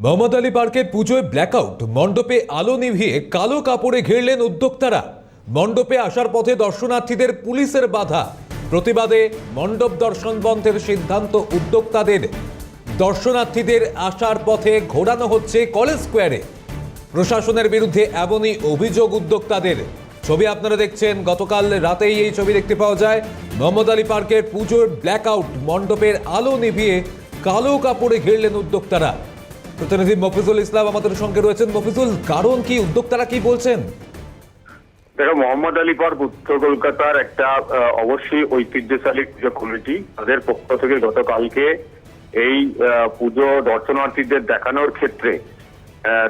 মোহাম্মদ আলী পার্কের পুজোয় ব্ল্যাকআউট মণ্ডপে আলো নিভিয়ে কালো কাপড়ে ঘিরলেন উদ্যোক্তারা। মণ্ডপে আসার পথে দর্শনার্থীদের পুলিশের বাধা। প্রতিবাদে মণ্ডপ দর্শন বন্ধের সিদ্ধান্ত উদ্যোক্তাদের। দর্শনার্থীদের আসার পথে ঘোরানো হচ্ছে কলেজ স্কোয়ারে। প্রশাসনের বিরুদ্ধে এমনই অভিযোগ উদ্যোক্তাদের। ছবি আপনারা দেখছেন, গতকাল রাতেই এই ছবি দেখতে পাওয়া যায়। মোহাম্মদ আলী পার্কের পুজোর ব্ল্যাকআউট মণ্ডপের আলো নিভিয়ে কালো কাপড়ে ঘিরলেন উদ্যোক্তারা। প্রতিনিধি মফিজুল ইসলাম, আমাদের সঙ্গে রয়েছেন। মফিজুল, কারণ কি, উদ্যোক্তারা কি বলছেন? দেখো, মোহাম্মদ আলী পার্ক উত্তর কলকাতার একটা অবশ্যই ঐতিহ্যশালী পুজো কমিটি। তাদের পক্ষ থেকে গতকালকে এই পুজো দর্শনার্থীদের দেখানোর ক্ষেত্রে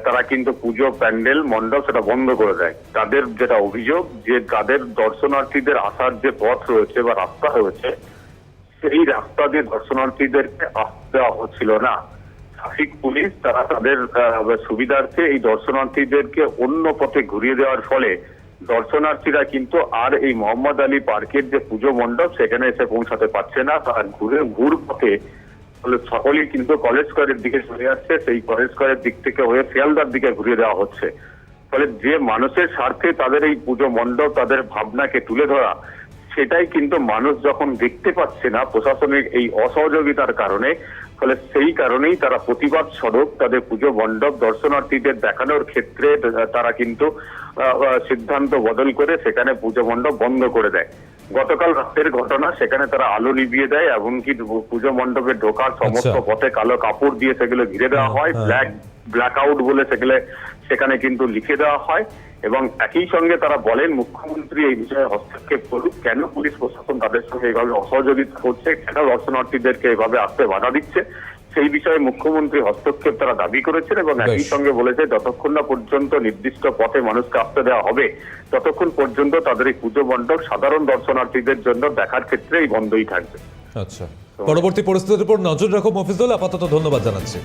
তারা কিন্তু পুজো প্যান্ডেল, মণ্ডপ সেটা বন্ধ করে দেয়। তাদের যেটা অভিযোগ, যে তাদের দর্শনার্থীদের আসার যে পথ রয়েছে বা রাস্তা রয়েছে, সেই রাস্তা দিয়ে দর্শনার্থীদেরকে আসতে দেওয়া হচ্ছিল না। ট্রাফিক পুলিশ তারা তাদের সুবিধার্থে এই দর্শনার্থীদেরকে অন্য পথে ঘুরিয়ে দেওয়ার ফলে দর্শনার্থীরা কিন্তু আর এই মোহাম্মদ আলী পার্কের যে পুজো মণ্ডপ, সেখানে এসে পৌঁছাতে পারছে না তারা ঘুরে, ঘুর পথে সকলেই কিন্তু কলেজ স্কোয়ারের দিকে চলে আসছে সেই কলেজ স্কোয়ারের দিক থেকে হয়ে শিয়ালদার দিকে ঘুরিয়ে দেওয়া হচ্ছে। ফলে যে মানুষের স্বার্থে তাদের এই পুজো মণ্ডপ, তাদের ভাবনাকে তুলে ধরা, সেটাই কিন্তু মানুষ যখন দেখতে পাচ্ছে না প্রশাসনের এই অসহযোগিতার কারণে ফলে সেই কারণেই তারা প্রতিবাদ স্বরূপ তাদের পুজো মণ্ডপ দর্শনার্থীদের দেখানোর ক্ষেত্রে তারা কিন্তু সিদ্ধান্ত বদল করে সেখানে পুজো মণ্ডপ বন্ধ করে দেয় গতকাল রাতের ঘটনা সেখানে তারা আলো নিভিয়ে দেয় এমনকি পুজো মণ্ডপে ঢোকার সমস্ত আচ্ছা। পথে কালো কাপড় দিয়ে সেগুলো ঘিরে দেওয়া হয় হ্যাঁ। ব্ল্যাক ব্ল্যাক আউট বলে সেগুলো সেখানে কিন্তু লিখে দেওয়া হয় এবং একই সঙ্গে তারা বলেন মুখ্যমন্ত্রী এই বিষয়ে হস্তক্ষেপ করুক। কেন পুলিশ প্রশাসন তাদের সঙ্গে এইভাবে অসহযোগিতা করছে? কেন দর্শনার্থীদেরকে এভাবে আসতে বাধা দিচ্ছে? সেই বিষয়ে মুখ্যমন্ত্রী হস্তক্ষেপ তারা দাবি করেছেন এবং একই সঙ্গে বলেছে যতক্ষণ না পর্যন্ত নির্দিষ্ট পথে মানুষকে আসতে দেওয়া হবে ততক্ষণ পর্যন্ত তাদের এই পুজো মণ্ডপ সাধারণ দর্শনার্থীদের জন্য দেখার ক্ষেত্রে এই বন্ধই থাকবে। আচ্ছা। পরবর্তী পরিস্থিতির উপর নজর রাখো মফিজুল। আপাতত ধন্যবাদ জানাচ্ছি।